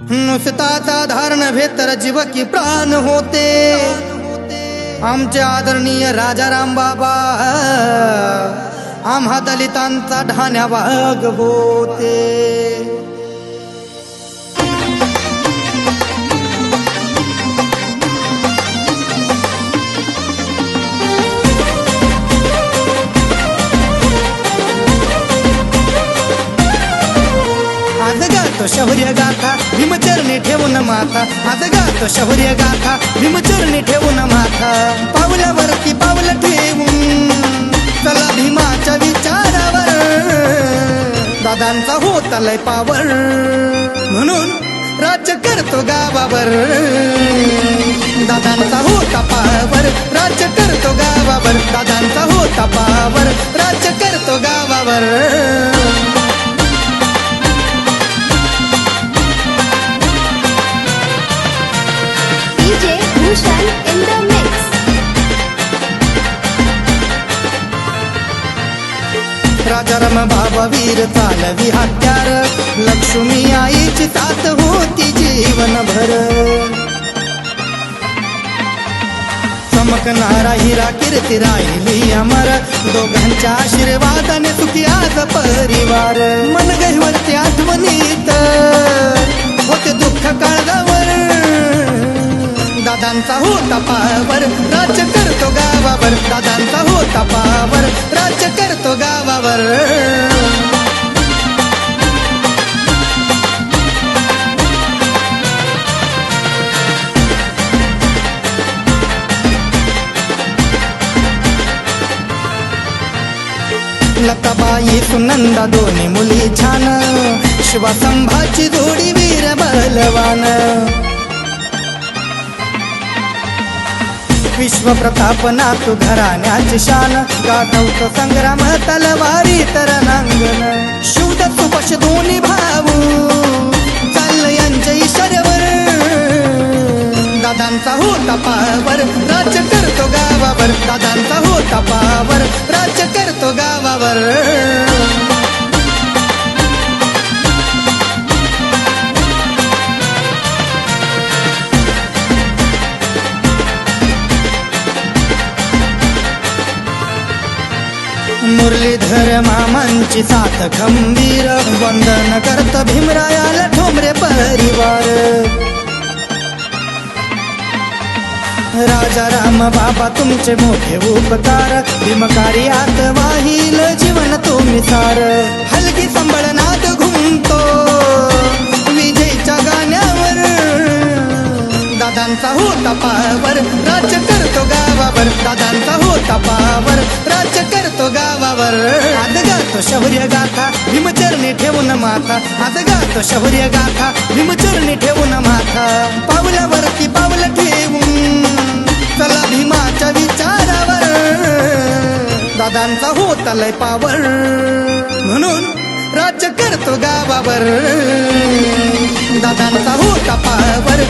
नुसताचा धारण भेतर जीव की प्राण होते। आमचे आदरणीय राजाराम बाबा, आम्हा दलितांचा ढाण्या वाघ होते। आज गातो शौर्य गाथा. भीमचरणी ठेवून माथा. आज गातो शौर्य गाथा. भीमचरणी ठेवून माथा. पावलावरती पावल ठेवून. चला भीमाच्या विचारावर. दादांचा होता लय पावर. म्हणून राज्य करतो गावावर. दादांचा होता पावर. राज्य करतो गावावर. दादांचा होता पावर. राज्य करतो गावावर. DJ in the mix. Rajaram बाबा वीर चालवी हत्यार. लक्ष्मी आईची तात होती जीवन भर. चमकणारा हिरा कीर्ती राहिली अमर. दोघांच्या आशीर्वादाने सुखी आज परिवार. मन गहिवरती आठवणीत. दादांचा होता पावर राज्य करतो गावावर. दादांचा होता पावर राज्य करतो गावावर. लताबाई सुनंदा दोन्ही मुली छान. शिवसंभाची जोडी वीर. विश्व प्रताप घराण्याची शान. गाठवतो संग्राम तलवारी तर नांगण शुद्ध सुपश दोन्ही भाऊ. चाललं यांच्या इशाऱ्यावर दादांचा होता पावर राज्य मुरलीधर मामांची साथ खंबीर वंदन करत भीमरायाला ठोंबरे परिवार. राजा राम बाबा तुमचे मोठे उपकार भीमकार्यात वाहील जीवन तुम्ही सार. होता पावर राज्य करतो गावावर. दादांचा होता पावर राज्य करतो गावावर. आज गातो शौर्य गाथा भीमचरणी ठेवून माथा. आज गातो शौर्य गाथा भीमचरणी ठेवून माथा. पावलावरती पावलं ठेवून चला भीमाच्या विचारावर. दादांचा होता लय पावर म्हणून राज्य करतो गावावर. दादांचा होता पावर